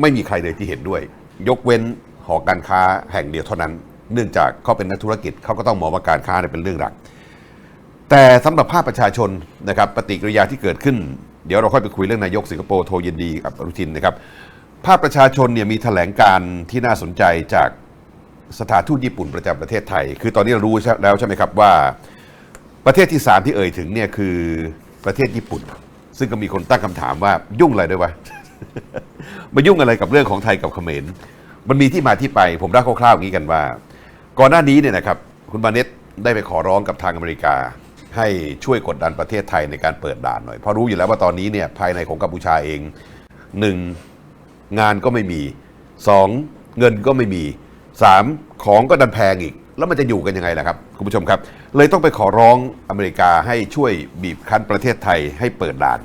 ไม่มีใครเลยที่เห็นด้วย ยกเว้นหอการค้าแห่งเดียวเท่านั้น เนื่องจากเขาเป็นนักธุรกิจเขาก็ต้องมองว่าการค้าเป็นเรื่องหลัก แต่สำหรับภาคประชาชนนะครับปฏิกิริยาที่เกิดขึ้น เดี๋ยวเราค่อยไปคุยเรื่องนายกสิงคโปร์โทยินดีกับอนุทินนะครับภาคประชาชนเนี่ยมีแถลงการที่น่าสนใจจากสถานทูตญี่ปุ่นประจำประเทศไทย คือตอนนี้เรารู้แล้วใช่ไหมครับว่าประเทศที่สามที่เอ่ยถึงเนี่ยคือประเทศญี่ปุ่น ซึ่งก็มีคนตั้งคำถามว่ายุ่งอะไรด้วยวะ มายุ่งอะไรกับเรื่องของไทยกับเขมรมันมีที่มาที่ไป ผมเล่าคร่าวๆอย่างนี้กันว่า ก่อนหน้านี้เนี่ยนะครับคุณบาเนตได้ไปขอร้องกับทางอเมริกา ให้ช่วยกดดันประเทศไทยในการเปิดด่านหน่อยเพราะรู้อยู่แล้วว่าตอนนี้เนี่ยภายในของกัมพูชาเองหนึ่งงานก็ไม่มีสองเงินก็ไม่มีสามของก็ดันแพงอีก แล้วมันจะอยู่กันยังไงล่ะครับคุณผู้ชมครับ เลยต้องไปขอร้องอเมริกาให้ช่วยบีบคั้นประเทศไทยให้เปิดด่าน